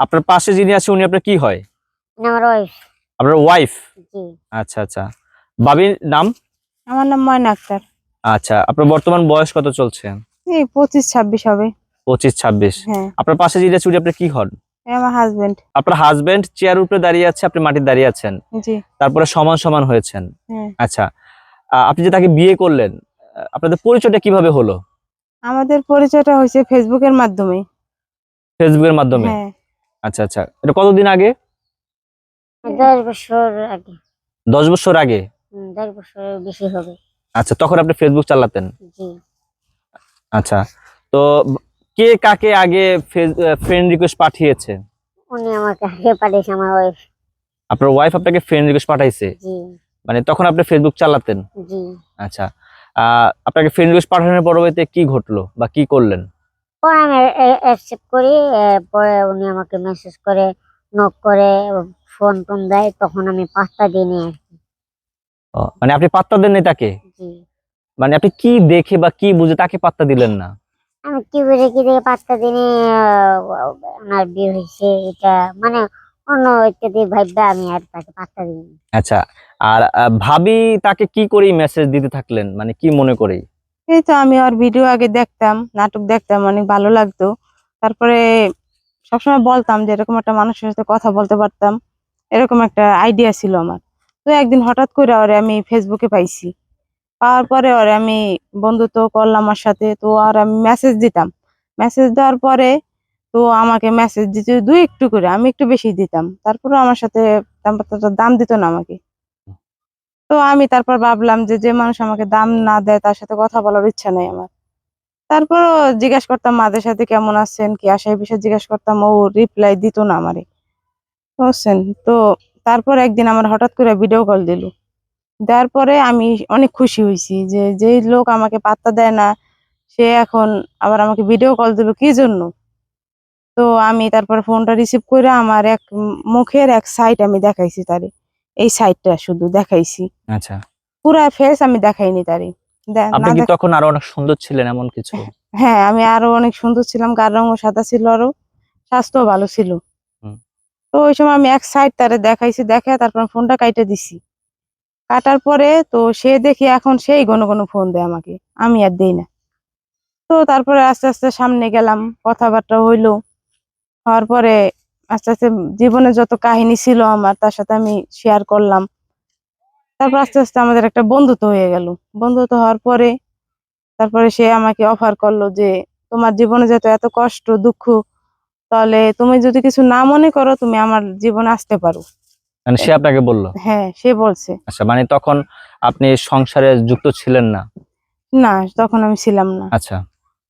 আপনার পাশে যিনি আছে উনি আপনার কি হয়? আমার ওয়াইফ আপনার ওয়াইফ আচ্ছা আচ্ছা। বাবির নাম? আমার নাম ময়না আক্তার। আচ্ছা আপনার বর্তমান বয়স কত চলছে? এই পঁচিশ ছাব্বিশ হবে। পঁচিশ ছাব্বিশ। হ্যাঁ। আপনার পাশে যিনি আছে উনি আপনার কি হন? আমার হাজবেন্ড আপনার হাজবেন্ড চেয়ার উপরে দাঁড়িয়ে আছে আপনি মাটির দাঁড়িয়ে আছেন। জি। তারপরে সমান সমান হয়েছেন। হ্যাঁ। আচ্ছা আপনি যে তাকে বিয়ে করলেন আপনাদের পরিচয়টা কীভাবে হলো? আমাদের পরিচয়টা হয়েছে ফেসবুকের মাধ্যমে। ফেসবুকের মাধ্যমে? হ্যাঁ। আচ্ছা আচ্ছা। এটা কতদিন আগে? দশ বছর আগে। দশ বছর আগে? দশ বছর বেশি হবে। আচ্ছা তখন আপনি ফেসবুক চালাতেন? আচ্ছা তো কে কাকে আগে ফ্রেন্ড রিকোয়েস্ট পাঠিয়েছে? উনি আমাকে আগে পাঠিয়েছে আমার ওয়াইফ আপনার ওয়াইফ আপনাকে ফ্রেন্ড রিকোয়েস্ট পাঠাইছে? জি। মানে তখন আপনি ফেসবুক চালাতেন? জি। আচ্ছা আপনাকে ফ্রেন্ড রিকোয়েস্ট পাঠানোর পরবর্তীতে কি ঘটলো বা কি করলেন? পরে আমি অ্যাকসেপ্ট করি পরে উনি আমাকে মেসেজ করে নক করে ফোন টোন দেয় তখন আমি দিনে ও, মানে আপনি পাত্তা দেননি তাকে? মানে আপনি কি দেখে বা কি বুঝে তাকে পাত্তা দিলেন না? আমি কি বুঝে কি দেখে পাঁচটা দিনে ওনার বিয়ে হয়েছে এটা মানে অন্য ইত্যাদি ভাববে আমি আর তাকে পাঁচটা দিই আচ্ছা আর ভাবি তাকে কি করে মেসেজ দিতে থাকলেন? মানে কি মনে করে এই তো আমি ওর ভিডিও আগে দেখতাম, নাটক দেখতাম, অনেক ভালো লাগতো। তারপরে সবসময় বলতাম যে এরকম একটা মানুষের সাথে কথা বলতে পারতাম, এরকম একটা আইডিয়া ছিল আমার। তো একদিন হঠাৎ করে ওরে আমি ফেসবুকে পাইছি। পাওয়ার পরে ওরে আমি বন্ধুত্ব করলাম আমার সাথে, তো আর আমি মেসেজ দিতাম। মেসেজ দেওয়ার পরে তো আমাকে মেসেজ দিতে দুই একটু করে, আমি একটু বেশি দিতাম। তারপরে আমার সাথে দাম দিত না আমাকে। তো আমি তারপর ভাবলাম যে যে মানুষ আমাকে দাম না দেয়, তার সাথে কথা বলার ইচ্ছা নেই আমার। তারপরও জিজ্ঞাসা করতাম, মাদের সাথে কেমন আছেন? কি আসে বিষয়ে জিজ্ঞাসা করতাম, ও রিপ্লাই দিত না আমারে। বুঝছেন? তো তারপর একদিন আমার হঠাৎ করে ভিডিও কল দিল। দেওয়ার পরে আমি অনেক খুশি হয়েছি যে যেই লোক আমাকে পাত্তা দেয় না, সে এখন আবার আমাকে ভিডিও কল দিল কি জন্য? তো আমি তারপর ফোনটা রিসিভ করে আমার এক মুখের এক সাইট আমি দেখাইছি তারে। এই সাইডটা শুধু দেখাইছি। আচ্ছা। পুরা ফেস আমি দেখাইনি তারে দে- আপনি কি তখন আরও অনেক সুন্দর ছিলেন এমন কিছু? হ্যাঁ আমি আরও অনেক সুন্দর ছিলাম। গার রঙও সাদা ছিল আরও। স্বাস্থ্য ভালো ছিল। তো ওই সময় আমি এক সাইড তারে দেখাইছি দেখে তারপর ফোনটা কাইটে দিছি। কাটার পরে তো সে দেখি এখন সেই ঘন ঘন ফোন দেয় আমাকে। আমি আর দেই না। তো তারপরে আস্তে আস্তে সামনে গেলাম। কথাবার্তা হইল। হওয়ার পরে আস্তে আস্তে জীবনে যত কাহিনী ছিল আমার তার সাথে আমি শেয়ার করলাম। তারপর আস্তে আস্তে আমাদের একটা বন্ধুত্ব হয়ে গেল। বন্ধুত্ব হওয়ার পরে তারপরে সে আমাকে অফার করল যে তোমার জীবনে যত এত কষ্ট দুঃখ তাহলে তুমি যদি কিছু না মনে করো তুমি আমার জীবনে আসতে পারো। মানে সে আপনাকে বলল? হ্যাঁ সে বলছে। আচ্ছা মানে তখন আপনি সংসারে যুক্ত ছিলেন না? না তখন আমি ছিলাম না। আচ্ছা।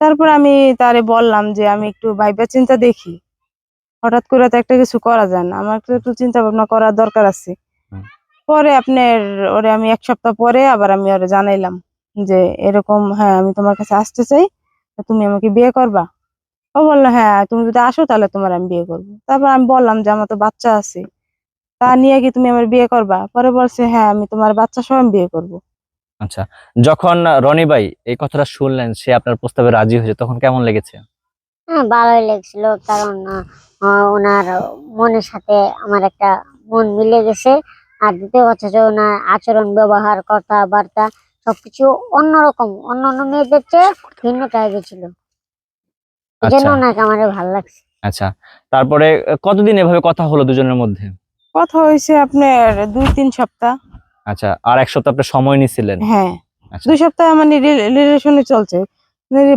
তারপর আমি তারে বললাম যে আমি একটু ভাইবা চিন্তা দেখি। হঠাৎ করে তো একটা কিছু করা যায় না। আমার একটু চিন্তা ভাবনা করার দরকার আছে। পরে আপনার ওরে আমি এক সপ্তাহ পরে আবার আমি ওরে জানাইলাম যে এরকম হ্যাঁ আমি তোমার কাছে আসতে চাই তুমি আমাকে বিয়ে করবা? ও বলল হ্যাঁ তুমি যদি আসো তাহলে তোমার আমি বিয়ে করব। তারপর আমি বললাম যে আমার তো বাচ্চা আছে তা নিয়ে কি তুমি আমার বিয়ে করবা? পরে বলছে হ্যাঁ আমি তোমার বাচ্চা সহ আমি বিয়ে করব। আচ্ছা যখন রনি ভাই এই কথাটা শুনলেন সে আপনার প্রস্তাবে রাজি হয়েছে তখন কেমন লেগেছে? হ্যাঁ ভালোই লেগেছিল কারণ ওনার মনের সাথে আমার একটা মন মিলে গেছে। আর দ্বিতীয় কথা হচ্ছে ওনার আচরণ ব্যবহার কথাবার্তা সবকিছু অন্যরকম অন্য অন্য মেয়েদের চেয়ে ভিন্ন টাইপের ছিল। এই জন্য আচ্ছা। ওনাকে আমার ভালো লাগছে। আচ্ছা তারপরে কতদিন এভাবে কথা হলো দুজনের মধ্যে? কথা হয়েছে আপনার দুই তিন সপ্তাহ। আচ্ছা আর এক সপ্তাহ আপনি সময় নিছিলেন? হ্যাঁ আচ্ছা। দুই সপ্তাহ মানে রিলেশনে চলছে।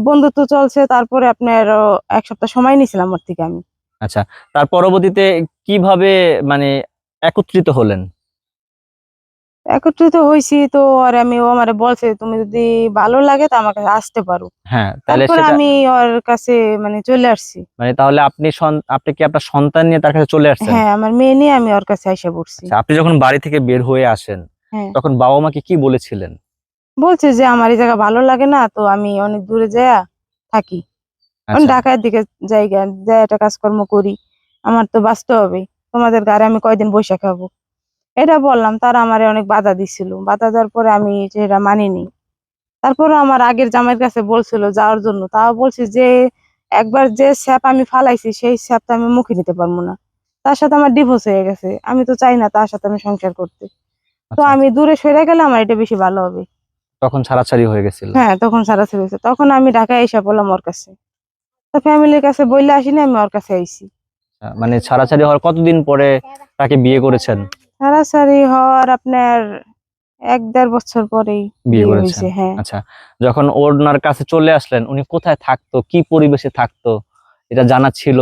বন্ধুত্ব চলছে তারপরে আপনার এক সপ্তাহ সময় নিয়েছিলাম ওর থেকে আমি। আচ্ছা তার পরবর্তীতে কীভাবে মানে একত্রিত হলেন? একত্রিত হয়েছি তো আর আমি ও আমারে বলছে তুমি যদি ভালো লাগে তো আমার কাছে আসতে পারো। হ্যাঁ তাহলে আমি ওর কাছে মানে চলে আসছি। মানে তাহলে আপনি আপনি কি আপনার সন্তান নিয়ে তার কাছে চলে আসছেন? হ্যাঁ আমার মেয়ে নিয়ে আমি ওর কাছে এসে পড়ছি। আচ্ছা, আপনি যখন বাড়ি থেকে বের হয়ে আসেন হ্যাঁ। তখন বাবা মাকে কি বলেছিলেন? বলছে যে আমার এই জায়গা ভালো লাগে না তো আমি অনেক দূরে যাইয়া থাকি। আচ্ছা। ঢাকার দিকে জায়গা যাই একটা কাজকর্ম করি। আমার তো বাঁচতে হবে। তোমাদের গাড়ি আমি কয়দিন বসে খাব? এটা বললাম তারা আমারে অনেক বাধা দিছিল। বাধা দেওয়ার পরে আমি সেটা মানিনি। তারপরে আমার আগের জামাইয়ের কাছে বলছিল যাওয়ার জন্য। তাও বলছি যে একবার যে স্যাপ আমি ফালাইছি সেই স্যাপটা আমি মুখে নিতে পারব না। তার সাথে আমার ডিভোর্স হয়ে গেছে। আমি তো চাই না তার সাথে আমি সংসার করতে। তো আচ্ছা, আমি দূরে সরে গেলে আমার এটা বেশি ভালো হবে। তখন ছাড়াছাড়ি হয়ে গেছিল। হ্যাঁ তখন সারা হয়েছে। তখন আমি ঢাকায় এসে বললাম ওর কাছে। তো ফ্যামিলির কাছে বললে আসিনি আমি ওর কাছে আইছি। আচ্ছা, মানে ছাড়াছাড়ি হওয়ার কতদিন পরে তাকে বিয়ে করেছেন? সারাসারি হওয়ার আপনার এক দেড় বছর পরেই বিয়ে করেছেন? হয়েছে হ্যাঁ। আচ্ছা যখন ওনার কাছে চলে আসলেন উনি কোথায় থাকতো কি পরিবেশে থাকতো এটা জানা ছিল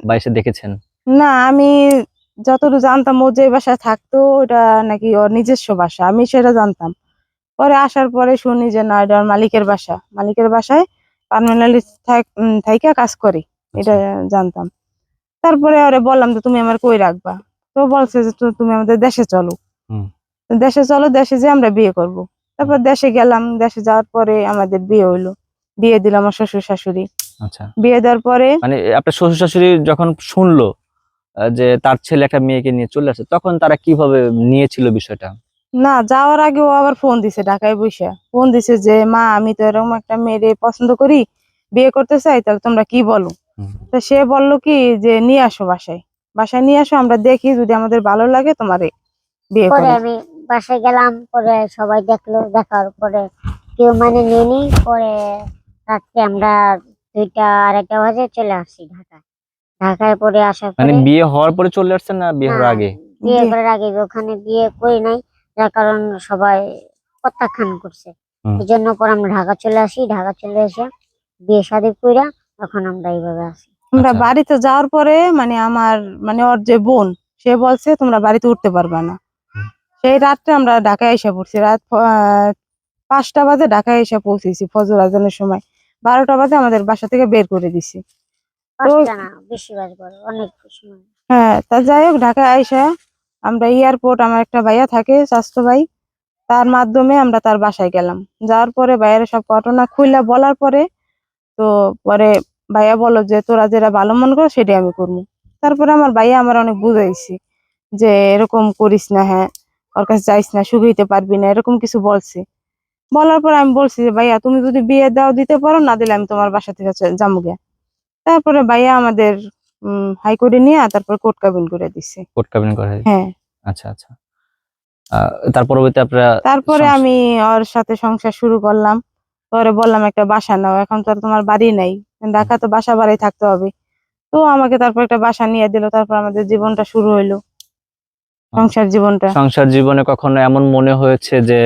বা এসে দেখেছেন? না আমি যতটুকু জানতাম ও যে বাসায় থাকতো ওটা নাকি ওর নিজস্ব বাসা আমি সেটা জানতাম। পরে আসার পরে শুনি যে না এটা মালিকের বাসা। মালিকের বাসায় পার্মানেন্টলি থাইকা কাজ করে এটা জানতাম। তারপরে আরে বললাম যে তুমি আমার কই রাখবা? তো বলছে যে তুমি আমাদের দেশে চলো। দেশে চলো দেশে যে আমরা বিয়ে করব। তারপর দেশে গেলাম দেশে যাওয়ার পরে আমাদের বিয়ে হইল। বিয়ে দিল আমার শ্বশুর শাশুড়ি আচ্ছা। বিয়ে দেওয়ার পরে মানে আপনার শ্বশুর শাশুড়ি যখন শুনলো যে তার ছেলে একটা মেয়েকে নিয়ে চলে আসে তখন তারা কীভাবে নিয়েছিল বিষয়টা? না যাওয়ার আগে ও আবার ফোন দিছে ঢাকায় বসে। ফোন দিছে যে মা আমি তো এরকম একটা মেয়ে পছন্দ করি বিয়ে করতে চাই তাহলে তোমরা কি বলো? তো সে বলল কি যে নিয়ে আসো বাসায়। বাসায় নিয়ে আসো আমরা দেখি যদি আমাদের ভালো লাগে তোমারে বিয়ে করে আমি বাসায় গেলাম পরে সবাই দেখল দেখার পরে কেউ মানে নিয়ে পরে রাত্রে আমরা দুইটা আড়াইটা বাজে চলে আসছি ঢাকায়। ঢাকায় পরে আসার মানে পরে বিয়ে হওয়ার পরে চলে আসছেন না বিয়ে হওয়ার আগে? বিয়ে বিয়ে- করার আগে ওখানে বিয়ে করি নাই যার কারণ সবাই প্রত্যাখ্যান করছে। এই জন্য পর আমরা ঢাকা চলে আসি। ঢাকা চলে এসে বিয়ে শাদী কইরা এখন আমরা এইভাবে আসি আমরা আচ্ছা। বাড়িতে যাওয়ার পরে মানে আমার মানে ওর যে বোন সে বলছে তোমরা বাড়িতে উঠতে পারবে না। সেই রাত্রে আমরা ঢাকায় এসে পড়ছি। রাত আহ, পাঁচটা বাজে ঢাকায় এসে পৌঁছেছি ফজর আজানের সময়। বারোটা বাজে আমাদের বাসা থেকে বের করে দিছি। হ্যাঁ তা যাই হোক ঢাকায় আইসা আমরা এয়ারপোর্ট আমার একটা ভাইয়া থাকে, স্বাস্থ্য ভাই। তার মাধ্যমে আমরা তার বাসায় গেলাম। যাওয়ার পরে ভাইয়ারা সব ঘটনা খুইলা বলার পরে তো পরে ভাইয়া বলল যে, তোরা যেটা ভালো মন করো, সেটাই আমি করব। তারপরে আমার ভাইয়া আমার অনেক বুঝাইছি যে, এরকম করিস না হ্যাঁ। ওর কাছে যাইস না হইতে পারবি না, এরকম কিছু বলছে। বলার পরে আমি বলছি যে, ভাইয়া, তুমি যদি বিয়ে দাও, দিতে পারো, না দিলে আমি তোমার বাসা থেকে যাব গে তারপরে ভাইয়া আমাদের হাইকোর্টে নিয়ে তারপর কোর্ট কাবিন করে দিছে। কোর্ট কাবিন করে হ্যাঁ। আচ্ছা আচ্ছা। আহ, তার পরবর্তী আপনারা তারপরে আমি ওর সাথে সংসার শুরু করলাম। পরে বললাম একটা বাসা নাও এখন তো তোমার বাড়ি নাই। ঢাকা তো বাসা বাড়ি থাকতে হবে। তো আমাকে তারপর একটা বাসা নিয়ে দিল তারপর আমাদের জীবনটা শুরু হইল। সংসার জীবনটা। সংসার জীবনে কখনো এমন মনে হয়েছে যে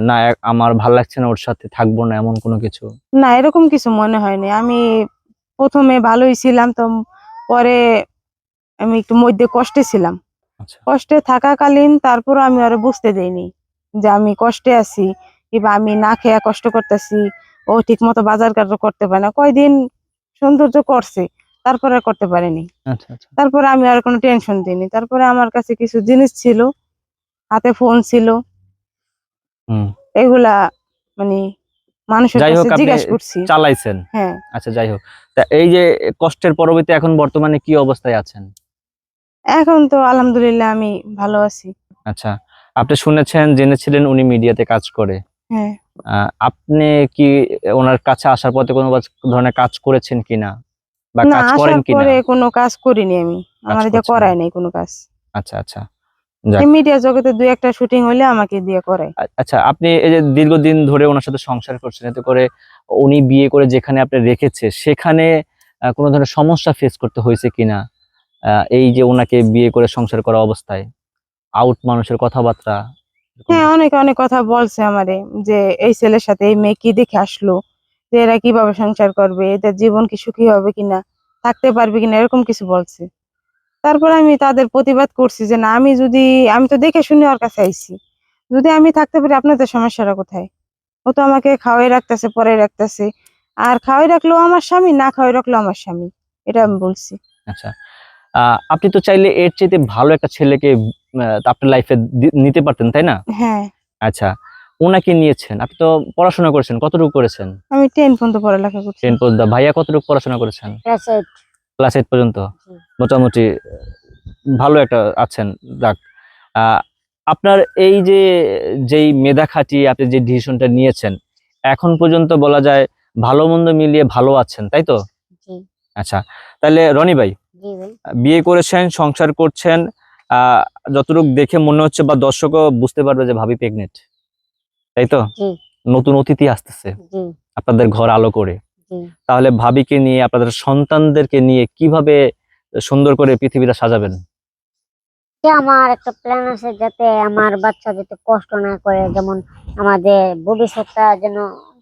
না আমার ভালো লাগছে না ওর সাথে থাকব না এমন কোনো কিছু? না এরকম কিছু মনে হয়নি। আমি প্রথমে ভালোই ছিলাম তো পরে আমি একটু মধ্যে কষ্টে ছিলাম। আচ্ছা। কষ্টে থাকাকালীন তারপর আমি ওরে বুঝতে দেইনি যে আমি কষ্টে আছি কিংবা আমি না খেয়ে কষ্ট করতেছি ও ঠিক মতো বাজার কাজ করতে পারে না। কয়দিন সৌন্দর্য করছে তারপরে আর করতে পারেনি। আচ্ছা আচ্ছা। তারপরে আমি আর কোনো টেনশন দিইনি। তারপরে আমার কাছে কিছু জিনিস ছিল হাতে ফোন ছিল। হুম। এগুলা মানে মানুষের যাই হোক, আপনি চালাইছেন। হ্যাঁ। আচ্ছা যাই হোক। তা এই যে কষ্টের পরবর্তী এখন বর্তমানে কি অবস্থায় আছেন? এখন তো আলহামদুলিল্লাহ আমি ভালো আছি। আচ্ছা আপনি শুনেছেন জেনেছিলেন উনি মিডিয়াতে কাজ করে। হ্যাঁ। আপনি কি ওনার কাছে আসার পথে কোনো ধরনের কাজ করেছেন কিনা? বা কাজ করেন কিনা? কোনো কাজ করিনি আমি। আমার এটা করছেন নাই কোনো কাজ। আচ্ছা আচ্ছা। মিডিয়া জগতে দুই একটা শুটিং হইলে আমাকে দিয়ে করায় আ- আচ্ছা আপনি এই যে দীর্ঘদিন ধরে ওনার সাথে সংসার করছেন এতে করে উনি বিয়ে করে যেখানে আপনি রেখেছে সেখানে কোনো ধরনের সমস্যা ফেস করতে হয়েছে কিনা? এই যে ওনাকে বিয়ে করে সংসার করা অবস্থায় আউট মানুষের কথাবার্তা হ্যাঁ? অনেকে অনেক কথা বলছে আমারে যে এই ছেলের সাথে এই মেয়ে কি দেখে আসলো? যে এরা কীভাবে সংসার করবে? এদের জীবন কি সুখী হবে কিনা? থাকতে পারবে কিনা? এরকম কিছু বলছে। তারপর আমি তাদের প্রতিবাদ করছি যে না আমি যদি আমি তো দেখে শুনে ওর কাছে আইছি। যদি আমি থাকতে পারি আপনাদের সমস্যাটা কোথায়? ও তো আমাকে খাওয়াই রাখতেছে পরে রাখতেছে। আর খাওয়াই রাখলেও আমার স্বামী না খাওয়াই রাখলেও আমার স্বামী। এটা আমি বলছি। আচ্ছা। আহ, আপনি তো চাইলে এর চাইতে ভালো একটা ছেলেকে আপনার লাইফে নিতে পারতেন তাই না? হ্যাঁ। আচ্ছা। ওনাকে নিয়েছেন। আপনি তো পড়াশোনা করেছেন কতটুকু করেছেন? আমি টেন পর্যন্ত পড়ালেখা করছি। টেন পর্যন্ত। ভাইয়া কতটুকু পড়াশোনা করেছেন? ক্লাস এইট পর্যন্ত মোটামুটি ভালো একটা আছেন যাক। আহ, আপনার এই যে যেই মেধা খাটিয়ে আপনি যে ডিসিশনটা নিয়েছেন এখন পর্যন্ত বলা যায় ভালো মন্দ মিলিয়ে ভালো আছেন তাই তো? আচ্ছা তাহলে রনি ভাই বিয়ে করেছেন সংসার করছেন আহ যতটুকু দেখে মনে হচ্ছে বা দর্শকও বুঝতে পারবে যে ভাবি প্রেগনেন্ট তাই তো? নতুন অতিথি আসতেছে আপনাদের ঘর আলো করে। তাহলে ভাবিকে নিয়ে আপনাদের সন্তানদেরকে নিয়ে কীভাবে সুন্দর করে পৃথিবীটা সাজাবেন? আমার একটা প্ল্যান আছে যাতে আমার বাচ্চা যাতে কষ্ট না করে যেমন আমাদের ভবিষ্যৎটা যেন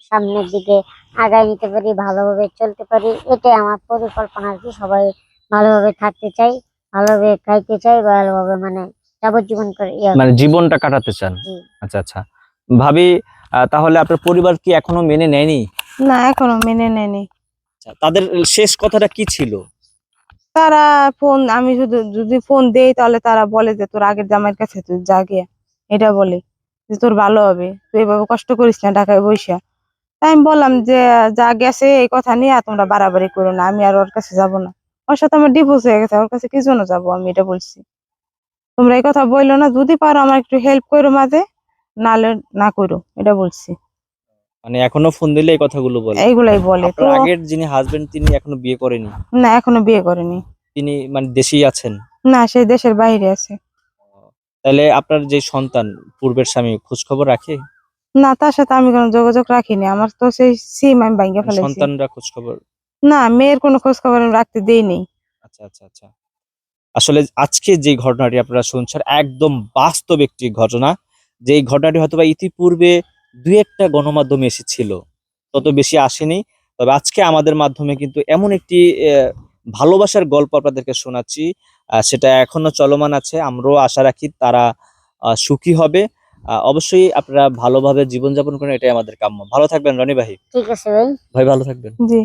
সামনের দিকে আগায় নিতে পারি ভালোভাবে চলতে পারি এটাই আমার পরিকল্পনা আর কি। সবাই ভালোভাবে থাকতে চাই ভালোভাবে খাইতে চাই ভালোভাবে মানে যাবজ্জীবন করে ইয়ে মানে জীবনটা কাটাতে চান? আচ্ছা আচ্ছা। ভাবি তাহলে আপনার পরিবার কি এখনও মেনে নেয়নি? না এখনও মেনে নেয়নি। আচ্ছা, তাদের শেষ কথাটা কি ছিল? তারা ফোন আমি শুধু যদি ফোন দেই তাহলে তারা বলে যে তোর আগের জামাইয়ের কাছে তুই যা গিয়া। এটা বলে যে তোর ভালো হবে। তুই এভাবে কষ্ট করিস না ঢাকায় বইসা। তাই আমি বললাম যে যা গেছে এই কথা নিয়ে আর তোমরা বাড়াবাড়ি করো না। আমি আর ওর কাছে যাব না। ওর সাথে আমার ডিভোর্স হয়ে গেছে। ওর কাছে কি জন্য যাব আমি এটা বলছি। তোমরা এই কথা বলল না। যদি পারো আমার একটু হেল্প করো মাঝে নালে না করো এটা বলছি। মানে এখনও ফোন দিলে এই কথাগুলো বলে। এইগুলাই বলে। তো আপনার আগের যিনি হাজবেন্ড তিনি এখনও বিয়ে করেনি? না এখনও বিয়ে করেনি। তিনি মানে দেশেই আছেন? না সেই দেশের বাইরে আছে। তাহলে আপনার যে সন্তান পূর্বের স্বামী খোঁজ খবর রাখে? না তার সাথে আমি কোনো যোগাযোগ রাখিনি। আমার তো সেই সিম আমি ভাঙ্গে ফেলেছি। সন্তানরা খোঁজ খবর না মেয়ের কোনো খোঁজ খবর আমি রাখতে দেইনি। আচ্ছা আচ্ছা আচ্ছা। আসলে আজকে যে ঘটনাটি আপনারা শুনছেন একদম বাস্তব একটি ঘটনা। যে ঘটনাটি হয়তো বা ইতিপূর্বে দুই একটা গণমাধ্যমে এসেছিল। তত বেশি আসেনি। তবে আজকে আমাদের মাধ্যমে কিন্তু এমন একটি ভালোবাসার গল্প আপনাদেরকে শোনাচ্ছি। আহ, সেটা এখনও চলমান আছে। আমরাও আশা রাখি তারা আহ, সুখী হবে। আহ, অবশ্যই আপনারা ভালোভাবে জীবনযাপন করেন এটাই আমাদের কাম্য। ভালো থাকবেন রনি ভাই। ঠিক আছে ভাই। ভাই ভালো থাকবেন। জি।